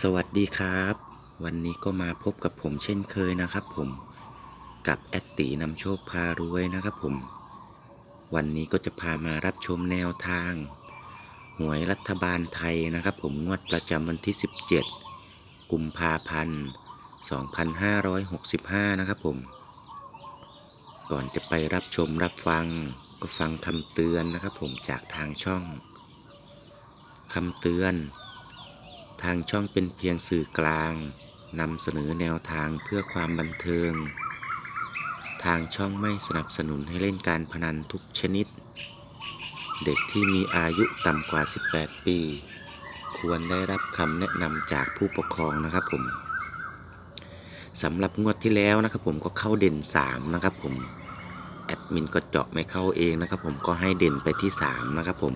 สวัสดีครับ วันนี้ก็มาพบกับผมเช่นเคยนะครับผมกับแอดตีนำโชคพารวยนะครับผม วันนี้ก็จะพามารับชมแนวทาง หวยรัฐบาลไทยนะครับ ผมงวดประจำวันที่ 17 กุมภาพันธ์ 2565 นะครับผม ก่อนจะไปรับชมรับฟังก็ฟังคำเตือนนะครับผมจากทางช่องคำเตือน ทางช่องเป็นเพียงสื่อกลางนำเสนอแนวทางเพื่อความบันเทิง ทางช่องไม่สนับสนุนให้เล่นการพนันทุกชนิด เด็กที่มีอายุต่ำกว่า 18 ปี ควรได้รับคำแนะนำจากผู้ปกครองนะครับผมสำหรับงวดที่แล้วนะครับผมก็เข้าเด่น 3 นะครับผมแอดมินก็เจาะไม่เข้าเองนะครับผมก็ให้เด่นไปที่ 3 นะครับผม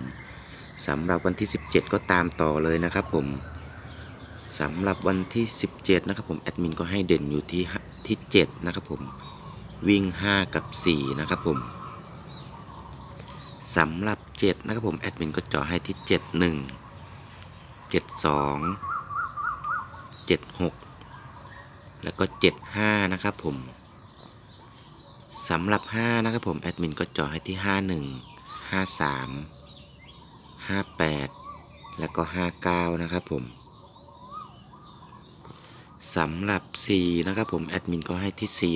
สำหรับวันที่ 17 ก็ตามต่อเลยนะครับผม สำหรับวันที่ 17 นะครับผมแอดมินก็ให้เด่นอยู่ที่ที่7นะครับผมวิ่ง 5 กับ 4 นะครับผมสำหรับ 7 นะครับผมแอดมินก็จาะให้ที่ 71 72 76 แล้วก็ 75 นะครับผมสำหรับ 5 นะครับผมแอดมินก็จาะให้ที่ 51 53 58 แล้วก็ 59 นะครับผม สำหรับ 4 นะครับผมแอดมินก็ให้ที่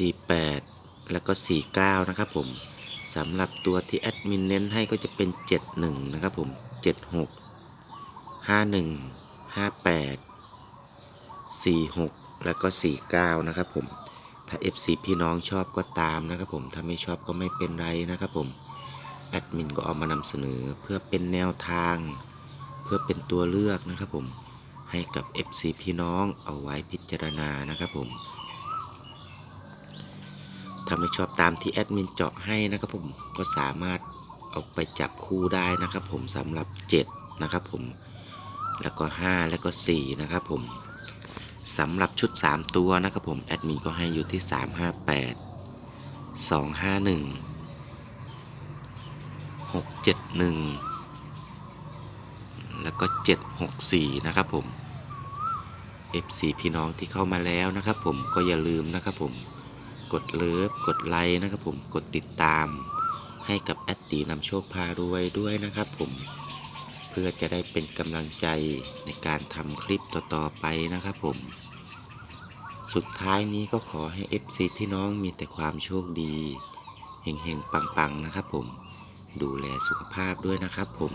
46 47 48 แล้วก็ 49 นะครับผมสำหรับตัวที่แอดมินเน้นให้ก็จะเป็น 71 นะครับผม 76 51 58 46 แล้วก็ 49 นะครับผม ถ้า FC พี่น้องชอบก็ตามนะครับผม ถ้าไม่ชอบก็ไม่เป็นไรนะครับผม แอดมินก็เอามานำเสนอเพื่อเป็นแนวทาง เพื่อเป็นตัวเลือกนะครับผมให้กับ FC พี่น้องเอาไว้พิจารณานะครับผมถ้าไม่ชอบตามที่แอดมินเจาะให้นะครับผมก็สามารถเอาไปจับคู่ได้นะครับผมสำหรับ 7 นะครับผมแล้วก็ 5 แล้วก็ 4 นะครับผมสำหรับชุด 3 ตัวนะครับผมแอดมินก็ให้อยู่ที่ 358 251 671 แล้วก็ 764 นะครับผม FC พี่น้องที่เข้ามาแล้วนะครับผมก็อย่าลืมนะครับผมกดเลิฟกดไลค์นะครับผมกดติดตาม ให้กับแอดตีนำโชคพารวยด้วยนะครับผมเพื่อจะได้เป็นกำลังใจในการทำคลิปต่อๆไปนะครับผม สุดท้ายนี้ก็ขอให้ FC พี่น้องมีแต่ความโชคดีเฮงๆปังๆนะครับผมดูแลสุขภาพด้วยนะครับผม